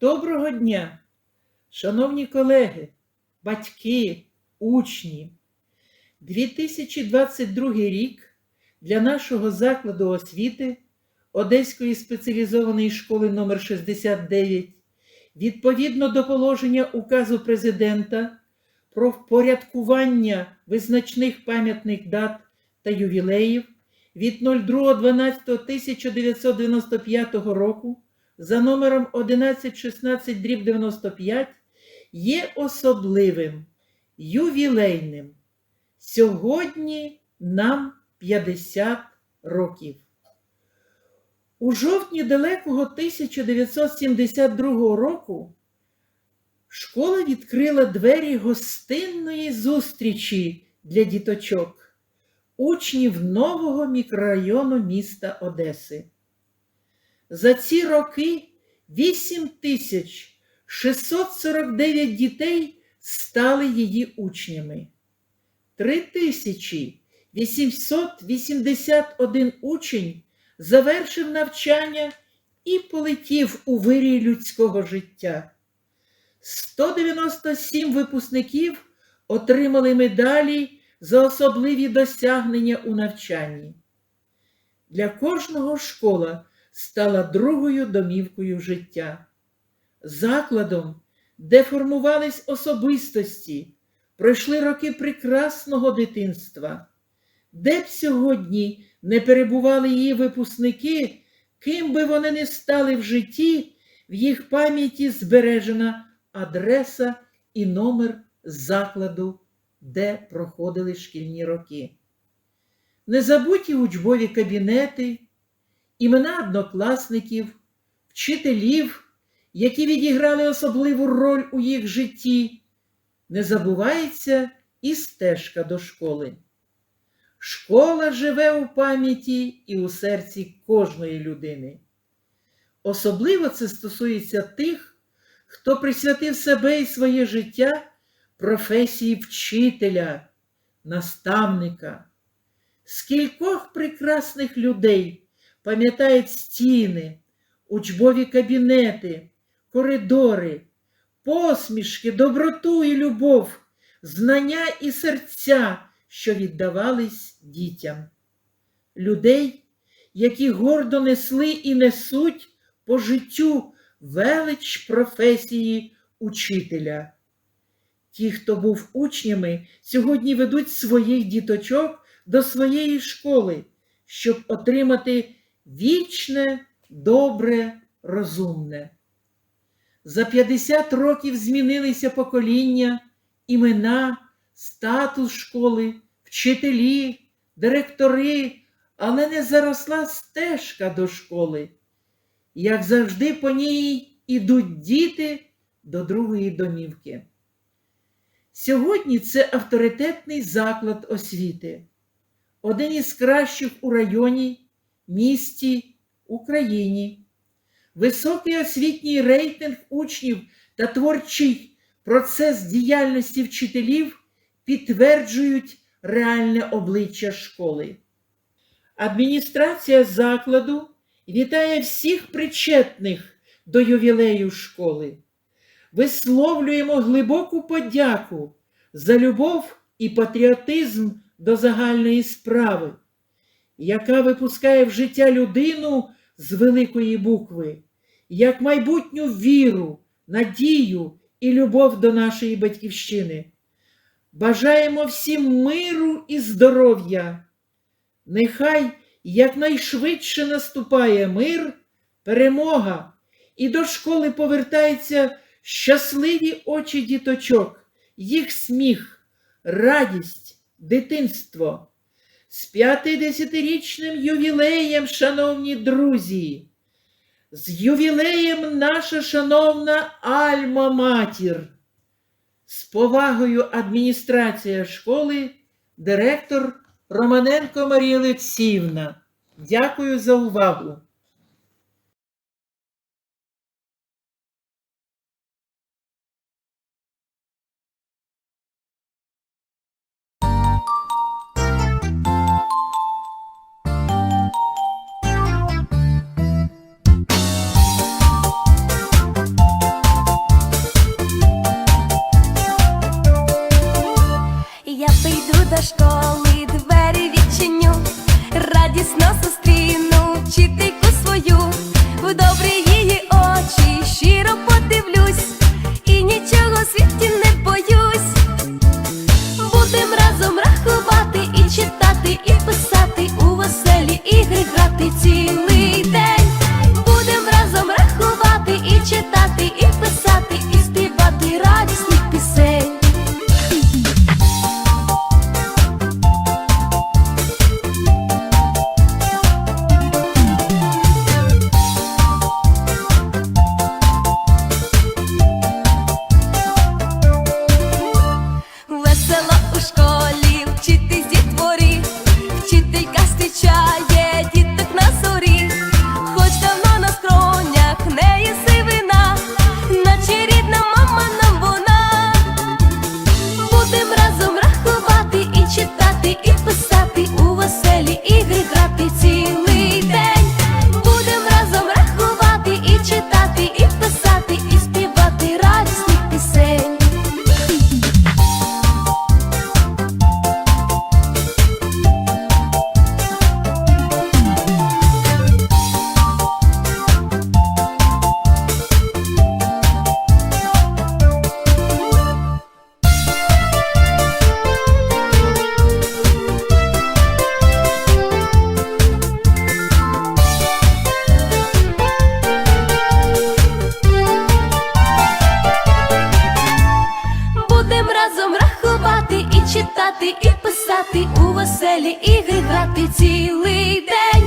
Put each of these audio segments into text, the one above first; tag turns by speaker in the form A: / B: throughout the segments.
A: Доброго дня, шановні колеги, батьки, учні. 2022 рік для нашого закладу освіти Одеської спеціалізованої школи номер 69 відповідно до положення указу президента про впорядкування визначних пам'ятних дат та ювілеїв від 02.12.1995 року за номером 1116 дріб 95 є особливим, ювілейним. Сьогодні нам 50 років. У жовтні далекого 1972 року школа відкрила двері гостинної зустрічі для діточок, учнів нового мікрорайону міста Одеси. За ці роки 8649 дітей стали її учнями. 3881 учень завершив навчання і полетів у вирій людського життя. 197 випускників отримали медалі за особливі досягнення у навчанні. Для кожного школа стала другою домівкою життя, закладом, де формувались особистості, пройшли роки прекрасного дитинства, де б сьогодні не перебували її випускники, ким би вони не стали в житті, в їх пам'яті збережена адреса і номер закладу, де проходили шкільні роки. Незабуті учбові кабінети, імена однокласників, вчителів, які відіграли особливу роль у їх житті, не забувається і стежка до школи. Школа живе у пам'яті і у серці кожної людини. Особливо це стосується тих, хто присвятив себе і своє життя професії вчителя, наставника. Скількох прекрасних людей пам'ятають стіни, учбові кабінети, коридори, посмішки, доброту і любов, знання і серця, що віддавались дітям. Людей, які гордо несли і несуть по життю велич професії учителя. Ті, хто був учнями, сьогодні ведуть своїх діточок до своєї школи, щоб отримати вічне, добре, розумне. За 50 років змінилися покоління, імена, статус школи, вчителі, директори, але не заросла стежка до школи. Як завжди, по ній ідуть діти до другої домівки. Сьогодні це авторитетний заклад освіти, один із кращих у районі, місті, Україні. Високий освітній рейтинг учнів та творчий процес діяльності вчителів підтверджують реальне обличчя школи. Адміністрація закладу вітає всіх причетних до ювілею школи. Висловлюємо глибоку подяку за любов і патріотизм до загальної справи, яка випускає в життя людину з великої букви, як майбутню віру, надію і любов до нашої батьківщини. Бажаємо всім миру і здоров'я. Нехай якнайшвидше наступає мир, перемога, і до школи повертаються щасливі очі діточок, їх сміх, радість, дитинство. З 50-річним ювілеєм, шановні друзі, з ювілеєм наша шановна Альма Матір. З повагою адміністрація школи, директор Романенко Марія Олексіївна. Дякую за увагу.
B: весела у школі. веселі ігри грати цілий день.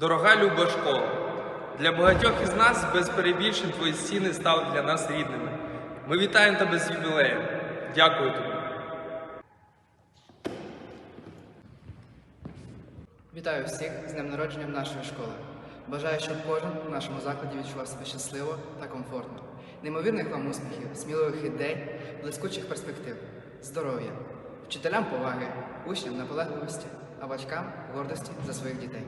C: Дорога люба школа, для багатьох із нас без перебільшень твої стіни стали для нас рідними. Ми вітаємо тебе з ювілеєм. Дякую тобі.
D: Вітаю всіх з днем народженням нашої школи. Бажаю, щоб кожен у нашому закладі відчував себе щасливо та комфортно. Неймовірних вам успіхів, сміливих ідей, блискучих перспектив, здоров'я, вчителям поваги, учням наполегливості, а батькам гордості за своїх дітей.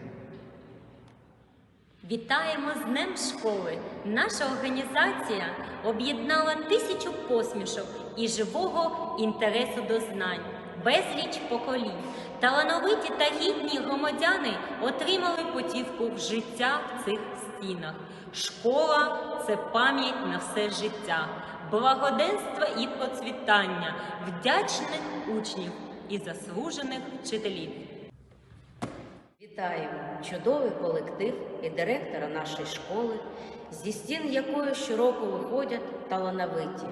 E: Вітаємо з Днем школи! Наша організація об'єднала тисячу посмішок і живого інтересу до знань, безліч поколінь. Талановиті та гідні громадяни отримали путівку в життя в цих стінах. Школа це пам'ять на все життя, благоденства і процвітання, вдячних учнів і заслужених вчителів.
F: Вітаємо чудовий колектив і директора нашої школи, зі стін якої щороку виходять талановиті,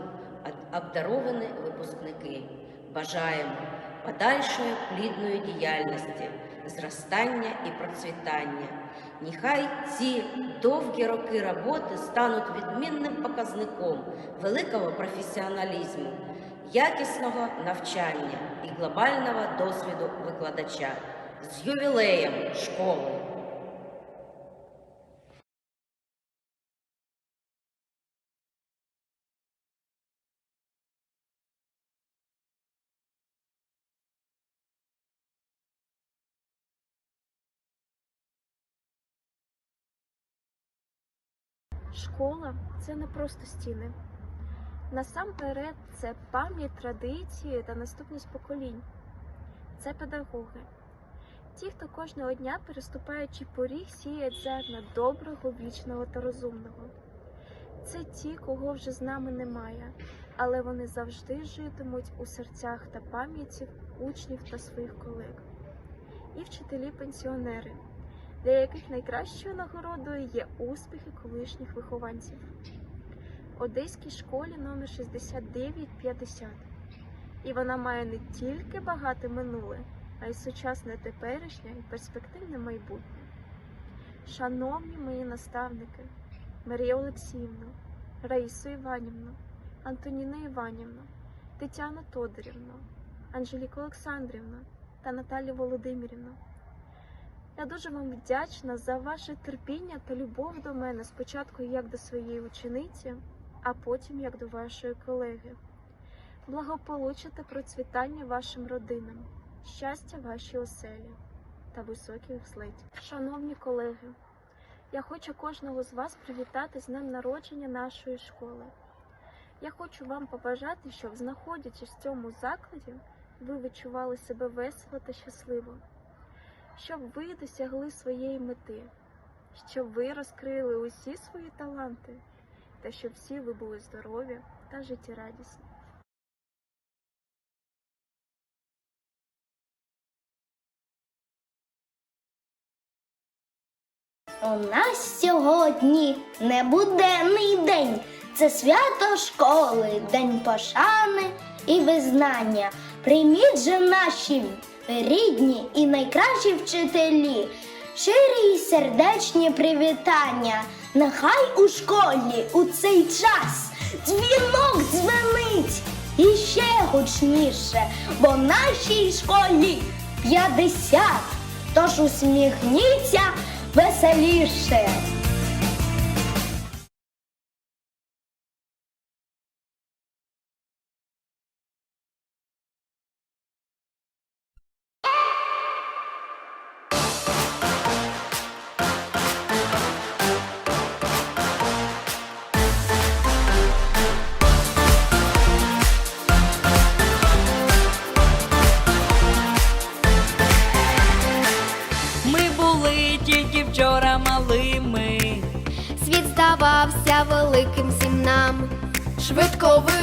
F: обдаровані випускники. Бажаємо подальшої плідної діяльності, зростання і процвітання. Нехай ці довгі роки роботи стануть відмінним показником великого професіоналізму, якісного навчання і глобального досвіду викладача з ювілеєм школи.
G: Школа це не просто стіни. Насамперед, це пам'ять традиції та наступність поколінь. Це педагоги. Ті, хто кожного дня, переступаючи поріг, сіять зерна доброго, вічного та розумного. Це ті, кого вже з нами немає, але вони завжди житимуть у серцях та пам'яті учнів та своїх колег. І вчителі-пенсіонери, для яких найкращою нагородою є успіхи колишніх вихованців. Одеській школі номер 6950. І вона має не тільки багате минуле, а й сучасне теперішнє і перспективне майбутнє. Шановні мої наставники, Марія Олексіївна, Раїсу Іванівну, Антоніну Іванівну, Тетяну Тодорівну, Анжеліку Олександрівну та Наталію Володимирівну. Я дуже вам вдячна за ваше терпіння та любов до мене спочатку як до своєї учениці, а потім як до вашої колеги. Благополуччя та процвітання вашим родинам, щастя вашій оселі та високих злетів. Шановні колеги, я хочу кожного з вас привітати з днем народження нашої школи. Я хочу вам побажати, щоб, знаходячись в цьому закладі, ви відчували себе весело та щасливо щоб ви досягли своєї мети, щоб ви розкрили усі свої таланти, та щоб всі ви були здорові та життєрадісні.
H: У нас сьогодні небуденний день. Це свято школи, день пошани і визнання. Прийміть же наші рідні і найкращі вчителі, щирі й сердечні привітання. Нехай у школі у цей час дзвінок дзвенить і ще гучніше, бо нашій школі 50. Тож усміхніться веселіше.